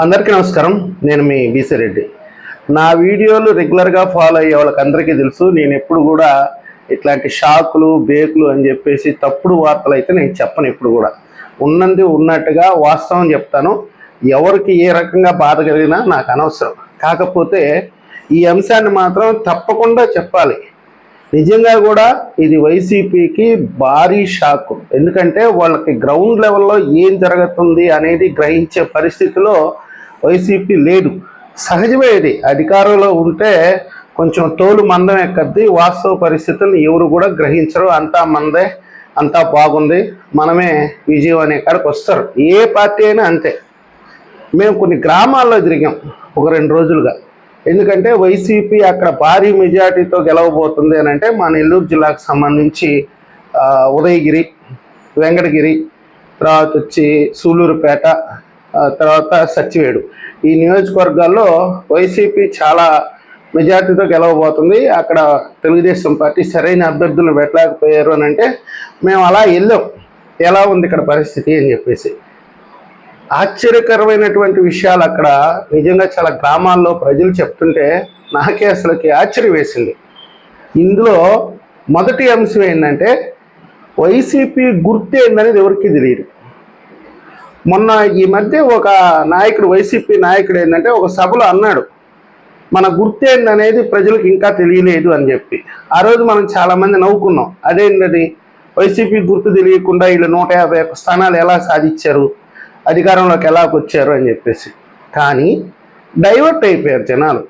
అందరికీ నమస్కారం. నేను మీ బీసీ రెడ్డి. నా వీడియోలు రెగ్యులర్గా ఫాలో అయ్యే వాళ్ళకి అందరికీ తెలుసు. నేను ఎప్పుడు కూడా ఇట్లాంటి షాకులు బేకులు అని చెప్పేసి తప్పుడు వార్తలు అయితే నేను చెప్పను ఎప్పుడు కూడా. ఉన్నది ఉన్నట్టుగా వాస్తవం చెప్తాను. ఎవరికి ఏ రకంగా బాధ కలిగినా నాకు అనవసరం. కాకపోతే ఈ అంశాన్ని మాత్రం తప్పకుండా చెప్పాలి. నిజంగా కూడా ఇది వైసీపీకి భారీ షాక్. ఎందుకంటే వాళ్ళకి గ్రౌండ్ లెవెల్లో ఏం జరుగుతుంది అనేది గ్రహించే పరిస్థితిలో వైసీపీ లేదు. సహజమే ఇది అధికారంలో ఉంటే కొంచెం తోలు మందం ఎక్కద్ది. వాస్తవ పరిస్థితులను ఎవరు కూడా గ్రహించరు. అంతా మందే అంతా బాగుంది. మనమే విజయం అనే కాడికి వస్తారు. ఏ పార్టీ అయినా అంతే. మేము కొన్ని గ్రామాల్లో తిరిగాం ఒక రెండు రోజులుగా. ఎందుకంటే వైసీపీ అక్కడ భారీ మెజార్టీతో గెలవబోతుంది అని అంటే మా నెల్లూరు జిల్లాకు సంబంధించి ఉదయగిరి వెంకటగిరి తర్వాత వచ్చి సూలూరుపేట తర్వాత సచ్చివేడు ఈ నియోజకవర్గాల్లో వైసీపీ చాలా మెజార్టీతో గెలవబోతుంది. అక్కడ తెలుగుదేశం పార్టీ సరైన అభ్యర్థులను పెట్టలేకపోయారు అని అంటే మేము అలా వెళ్ళాం. ఎలా ఉంది ఇక్కడ పరిస్థితి అని చెప్పేసి. ఆశ్చర్యకరమైనటువంటి విషయాలు అక్కడ నిజంగా చాలా గ్రామాల్లో ప్రజలు చెప్తుంటే నాకే అసలుకి ఆశ్చర్యం వేసింది. ఇందులో మొదటి అంశం ఏంటంటే వైసీపీ గుర్తు ఏందనేది ఎవరికి తెలియదు. మొన్న ఈ మధ్య ఒక నాయకుడు వైసీపీ నాయకుడు ఏంటంటే ఒక సభలో అన్నాడు మన గుర్తు ఏందనేది ప్రజలకు ఇంకా తెలియలేదు అని చెప్పి. ఆ రోజు మనం చాలామంది నవ్వుకున్నాం. అదేంటది? వైసీపీ గుర్తు తెలియకుండా వీళ్ళు నూట యాభై ఒక్క స్థానాలు ఎలా సాధించారు? అధికారంలోకి ఎలా వచ్చారు అని చెప్పేసి. కానీ డైవర్ట్ అయిపోయారు జనాలు.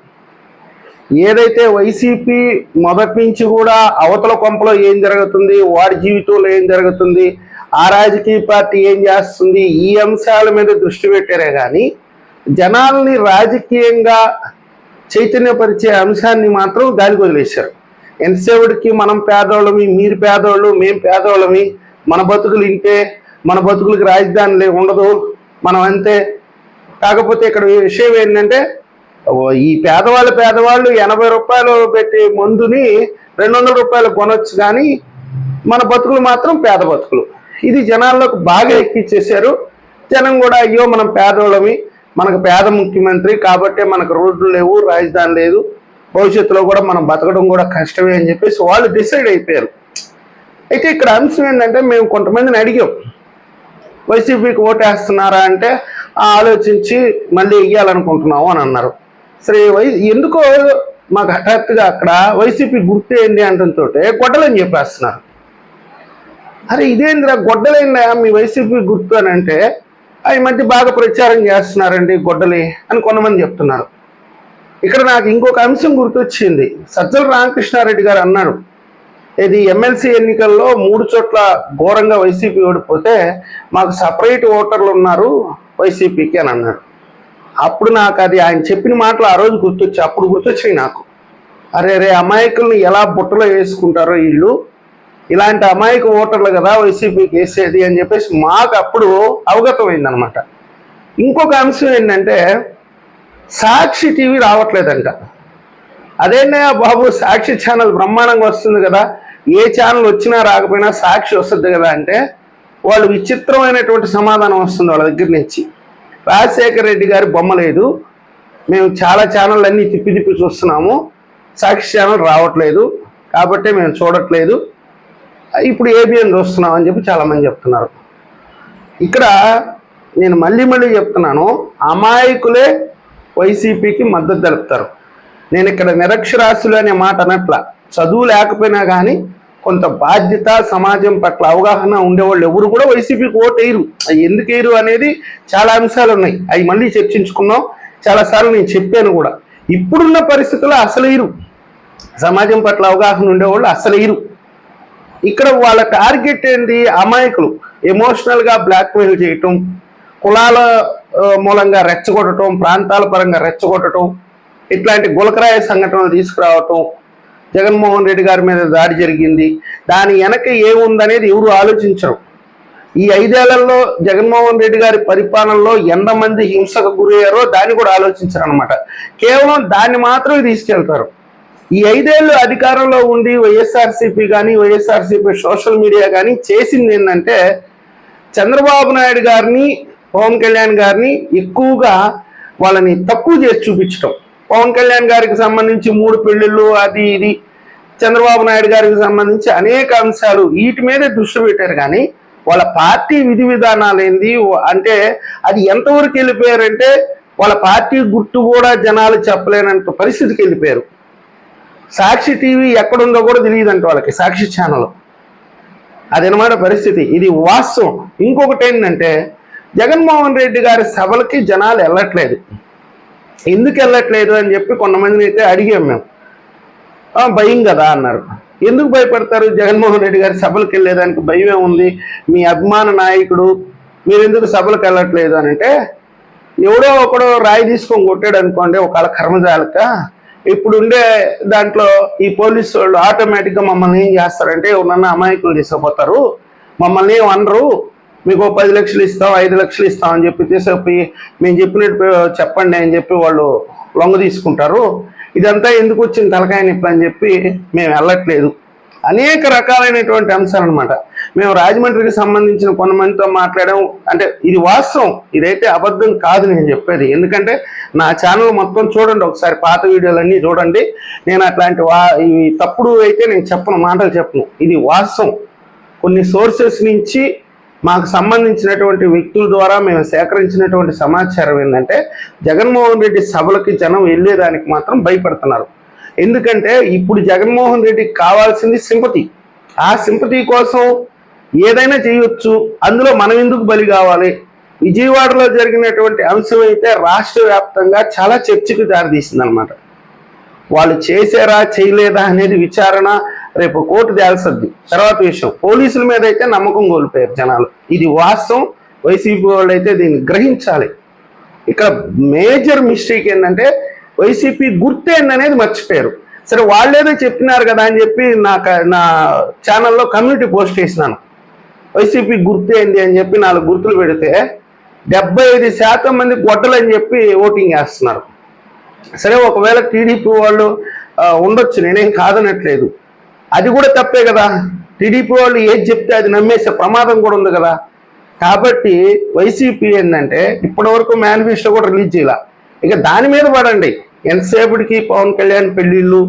ఏదైతే వైసీపీ మొదటి నుంచి కూడా అవతల కొంపలో ఏం జరుగుతుంది వాడి జీవితంలో ఏం జరుగుతుంది ఆ రాజకీయ పార్టీ ఏం చేస్తుంది? ఈ అంశాల మీద దృష్టి పెట్టారే కానీ జనాల్ని రాజకీయంగా చైతన్యపరిచే అంశాన్ని మాత్రం గాలికి వదిలేశారు. ఎంతసేపటికి మనం పేదోళ్ళమి మీరు పేదోళ్ళు మేము పేదోళ్ళమి మన బతుకులు ఇంటే మన బతుకులకి రాజధాని లే- ఉండదు మనం అంతే. కాకపోతే ఇక్కడ విషయం ఏంటంటే ఈ పేదవాళ్ళు పేదవాళ్ళు ఎనభై రూపాయలు పెట్టే మందుని రెండు వందల రూపాయలు కొనొచ్చు కానీ మన బతుకులు మాత్రం పేద బతుకులు. ఇది జనాల్లోకి బాగా ఎక్కిచ్చేసారు జనం కూడా అయ్యో మనం పేదోళ్ళమి మనకు పేద ముఖ్యమంత్రి కాబట్టి మనకు రోడ్లు లేవు రాజధాని లేదు భవిష్యత్తులో కూడా మనం బతకడం కూడా కష్టమే అని చెప్పేసి వాళ్ళు డిసైడ్ అయిపోయారు. అయితే ఇక్కడ అంశం ఏంటంటే మేము కొంతమందిని అడిగాం. వైసీపీకి ఓటేస్తున్నారా అంటే "ఆ, ఆలోచించి మళ్ళీ వెయ్యాలనుకుంటున్నాము అని అన్నారు. సరే వై ఎందుకో మాకు హఠాత్తుగా అక్కడ వైసీపీ గుర్తు ఏంటి అంటంతో గొడ్డలని చెప్పేస్తున్నారు. అరే ఇదేందిరా గొడ్డలైందా? మీ వైసీపీ గుర్తు అని అంటే "ఆ, ఈ మధ్య బాగా ప్రచారం చేస్తున్నారండి గొడ్డలి అని కొంతమంది చెప్తున్నారు. ఇక్కడ నాకు ఇంకొక అంశం గుర్తొచ్చింది. సజ్జల రామకృష్ణారెడ్డి గారు అన్నారు ఇది ఎమ్మెల్సీ ఎన్నికల్లో మూడు చోట్ల ఘోరంగా వైసీపీ ఓడిపోతే మాకు సపరేట్ ఓటర్లు ఉన్నారు వైసీపీకి అని అన్నాడు అప్పుడు నాకు అది ఆయన చెప్పిన మాటలు ఆ రోజు గుర్తొచ్చి అప్పుడు గుర్తొచ్చాయి నాకు. అరే రే అమాయకుల్ని ఎలా బుట్టలో వేసుకుంటారో వీళ్ళు? ఇలాంటి అమాయక ఓటర్లు కదా వైసీపీకి వేసేది అని చెప్పేసి మాకు అప్పుడు అవగతమైంది అనమాట ఇంకొక అంశం ఏంటంటే సాక్షి టీవీ రావట్లేదంట. అదేనా బాబు సాక్షి ఛానల్ బ్రహ్మాండంగా వస్తుంది కదా ఏ ఛానల్ వచ్చినా రాకపోయినా సాక్షి వస్తుంది కదా అంటే వాళ్ళు విచిత్రమైనటువంటి సమాధానం వస్తుంది వాళ్ళ దగ్గర నుంచి. రాజశేఖర రెడ్డి గారి బొమ్మ లేదు. మేము చాలా ఛానల్ అన్నీ తిప్పి తిప్పి చూస్తున్నాము. సాక్షి ఛానల్ రావట్లేదు. కాబట్టి మేము చూడట్లేదు. ఇప్పుడు ఏబిఎన్ చూస్తున్నాం అని చెప్పి చాలామంది చెప్తున్నారు. ఇక్కడ నేను మళ్ళీ మళ్ళీ చెప్తున్నాను అమాయకులే వైసీపీకి మద్దతు తెలుపుతారు. నేను ఇక్కడ నిరక్షరాస్యులు అనే మాట అనట్ల. చదువు లేకపోయినా కానీ కొంత బాధ్యత సమాజం పట్ల అవగాహన ఉండేవాళ్ళు ఎవరు కూడా వైసీపీకి ఓటు వేయరు. అవి ఎందుకు వేయరు అనేది చాలా అంశాలు ఉన్నాయి. అవి మళ్ళీ చర్చించుకున్నాం చాలాసార్లు నేను చెప్పాను కూడా. ఇప్పుడున్న పరిస్థితుల్లో అసలు వేయరు. సమాజం పట్ల అవగాహన ఉండేవాళ్ళు అసలు ఇక్కడ వాళ్ళ టార్గెట్ ఏంటి అమాయకులు. ఎమోషనల్గా బ్లాక్మెయిల్ చేయటం కులాల మూలంగా రెచ్చగొట్టడం ప్రాంతాల పరంగా రెచ్చగొట్టడం ఇట్లాంటి గులకరాయ సంఘటనలు తీసుకురావటం జగన్మోహన్ రెడ్డి గారి మీద దాడి జరిగింది. దాని వెనక ఏముందనేది ఎవరు ఆలోచించరు. ఈ ఐదేళ్ళలో జగన్మోహన్ రెడ్డి గారి పరిపాలనలో ఎంతమంది హింసకు గురయ్యారో దాన్ని కూడా ఆలోచించరు అనమాట కేవలం దాన్ని మాత్రమే తీసుకెళ్తారు. ఈ ఐదేళ్ళు అధికారంలో ఉండి వైఎస్ఆర్సీపీ కానీ వైఎస్ఆర్సీపీ సోషల్ మీడియా కానీ చేసింది ఏంటంటే చంద్రబాబు నాయుడు గారిని పవన్ కళ్యాణ్ గారిని ఎక్కువగా వాళ్ళని తక్కువ చేసి చూపించడం పవన్ కళ్యాణ్ గారికి సంబంధించి మూడు పెళ్ళిళ్ళు అది ఇది. చంద్రబాబు నాయుడు గారికి సంబంధించి అనేక అంశాలు వీటి మీదే దృష్టి పెట్టారు కానీ వాళ్ళ పార్టీ విధి విధానాలు ఏంది? అంటే అది ఎంతవరకు వెళ్ళిపోయారంటే వాళ్ళ పార్టీ గుర్తు కూడా జనాలు చెప్పలేనంత పరిస్థితికి వెళ్ళిపోయారు. సాక్షి టీవీ ఎక్కడుందో కూడా తెలియదంట వాళ్ళకి సాక్షి ఛానల్. అదనమాట పరిస్థితి. ఇది వాస్తవం. ఇంకొకటి ఏంటంటే జగన్మోహన్ రెడ్డి గారి సభలకి జనాలు వెళ్ళట్లేదు. ఎందుకు వెళ్ళట్లేదు అని చెప్పి కొంతమందిని అయితే అడిగాం మేము. భయం కదా అన్నారు. ఎందుకు భయపడతారు? జగన్మోహన్ రెడ్డి గారి సభలకు వెళ్ళేదానికి భయమే ఉంది. మీ అభిమాన నాయకుడు మీరు ఎందుకు సభలకు వెళ్ళట్లేదు అని అంటే ఎవడో ఒకడో రాయి తీసుకొని కొట్టాడు అనుకోండి ఒకళ్ళ కర్మజాలక ఇప్పుడు ఉండే దాంట్లో ఈ పోలీసు వాళ్ళు ఆటోమేటిక్గా మమ్మల్ని ఏం చేస్తారంటే ఎవరన్నా అమాయకులు తీసుకుపోతారు మమ్మల్ని ఏం అనరు. మీకు పది లక్షలు ఇస్తాం ఐదు లక్షలు ఇస్తాం అని చెప్పి తీసుకుపోయి మేము చెప్పినట్టు చెప్పండి అని చెప్పి వాళ్ళు లొంగ తీసుకుంటారు. ఇదంతా ఎందుకు వచ్చింది తలకాయ నొప్పి అని చెప్పి మేము వెళ్ళట్లేదు. అనేక రకాలైనటువంటి అంశాలు అనమాట మేము రాజమండ్రికి సంబంధించిన కొంతమందితో మాట్లాడాం. అంటే ఇది వాస్తవం. ఇదైతే అబద్ధం కాదు నేను చెప్పేది. ఎందుకంటే నా ఛానల్ మొత్తం చూడండి ఒకసారి. పాత వీడియోలన్నీ చూడండి. నేను అట్లాంటి వా తప్పుడు అయితే నేను చెప్పను మాటలు చెప్పను. ఇది వాస్తవం. కొన్ని సోర్సెస్ నుంచి మాకు సంబంధించినటువంటి వ్యక్తుల ద్వారా మేము సేకరించినటువంటి సమాచారం ఏంటంటే జగన్మోహన్ రెడ్డి సభలకి జనం వెళ్ళేదానికి మాత్రం భయపడుతున్నారు. ఎందుకంటే ఇప్పుడు జగన్మోహన్ రెడ్డికి కావాల్సింది సింపతి. ఆ సింపతి కోసం ఏదైనా చేయొచ్చు. అందులో మనం ఎందుకు బలి కావాలి? విజయవాడలో జరిగినటువంటి అంశం అయితే రాష్ట్ర వ్యాప్తంగా చాలా చర్చకు దారితీసింది అనమాట వాళ్ళు చేశారా చేయలేదా అనేది విచారణ రేపు కోర్టు తేల్సద్ది. తర్వాత విషయం పోలీసుల మీద అయితే నమ్మకం కోల్పోయారు జనాలు. ఇది వాస్తవం. వైసీపీ వాళ్ళు అయితే దీన్ని గ్రహించాలి. ఇక్కడ మేజర్ మిస్టేక్ ఏంటంటే వైసీపీ గుర్తేందనేది మర్చిపోయారు. సరే వాళ్ళేదో చెప్పినారు కదా అని చెప్పి నా నా ఛానల్లో కమ్యూనిటీ పోస్ట్ చేసినాను. వైసీపీ గుర్తేంది అని చెప్పి నాలుగు గుర్తులు పెడితే డెబ్బై ఐదు శాతం మంది గొడ్డలు అని చెప్పి ఓటింగ్ వేస్తున్నారు సరే ఒకవేళ టీడీపీ వాళ్ళు ఉండొచ్చు నేనేం కాదనట్లేదు. అది కూడా తప్పే కదా. టీడీపీ వాళ్ళు ఏది చెప్తే అది నమ్మేసే ప్రమాదం కూడా ఉంది కదా. కాబట్టి వైసీపీ ఏంటంటే ఇప్పటివరకు మేనిఫెస్టో కూడా రిలీజ్ చేయాల. ఇక దాని మీద పడండి. ఎంతసేపటికి పవన్ కళ్యాణ్ పెళ్ళిళ్ళు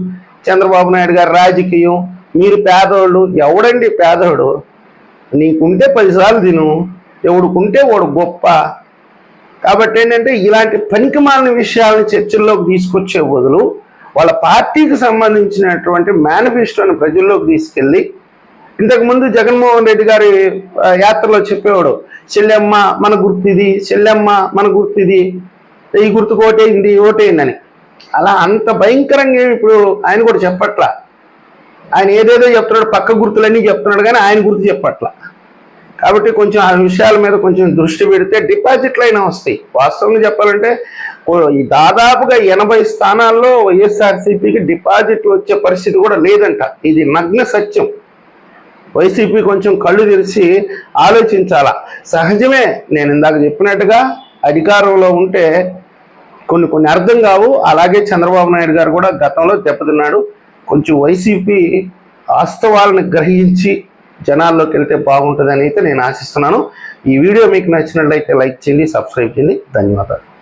చంద్రబాబు నాయుడు గారి రాజకీయం మీరు పేదోళ్ళు ఎవడండి పేదోడు? నీకుంటే పదిసార్లు తిను ఎవడుకుంటే వాడు గొప్ప. కాబట్టి ఏంటంటే ఇలాంటి పనికిమాలిన విషయాలను చర్చల్లోకి తీసుకొచ్చే బదులు వాళ్ళ పార్టీకి సంబంధించినటువంటి మేనిఫెస్టోని ప్రజల్లోకి తీసుకెళ్ళి ఇంతకుముందు జగన్మోహన్ రెడ్డి గారి యాత్రలో చెప్పేవాడు చెల్లెమ్మ మన గుర్తిది చెల్లెమ్మ మన గుర్తిది ఈ గుర్తుకు ఓటేయింది అని అలా అంత భయంకరంగా ఇప్పుడు ఆయన కూడా చెప్పట్లా. ఆయన ఏదేదో చెప్తున్నాడు పక్క గుర్తులన్నీ చెప్తున్నాడు కానీ ఆయన గుర్తు చెప్పట్లా. కాబట్టి కొంచెం ఆ విషయాల మీద కొంచెం దృష్టి పెడితే డిపాజిట్లు అయినా వస్తాయి. వాస్తవంగా చెప్పాలంటే దాదాపుగా ఎనభై స్థానాల్లో వైఎస్ఆర్సీపీకి డిపాజిట్లు వచ్చే పరిస్థితి కూడా లేదంట. ఇది నగ్న సత్యం. వైసీపీ కొంచెం కళ్ళు తెరిచి ఆలోచించాలా. సహజమే నేను ఇందాక చెప్పినట్టుగా అధికారంలో ఉంటే కొన్ని కొన్ని అర్థం కావు. అలాగే చంద్రబాబు నాయుడు గారు కూడా గతంలో దెబ్బతిన్నాడు. కొంచెం వైసీపీ వాస్తవాలను గ్రహించి జనాల్లోకి వెళ్తే బాగుంటుందని అయితే నేను ఆశిస్తున్నాను. ఈ వీడియో మీకు నచ్చినట్లయితే లైక్ చేయండి సబ్స్క్రైబ్ చేయండి. ధన్యవాదాలు.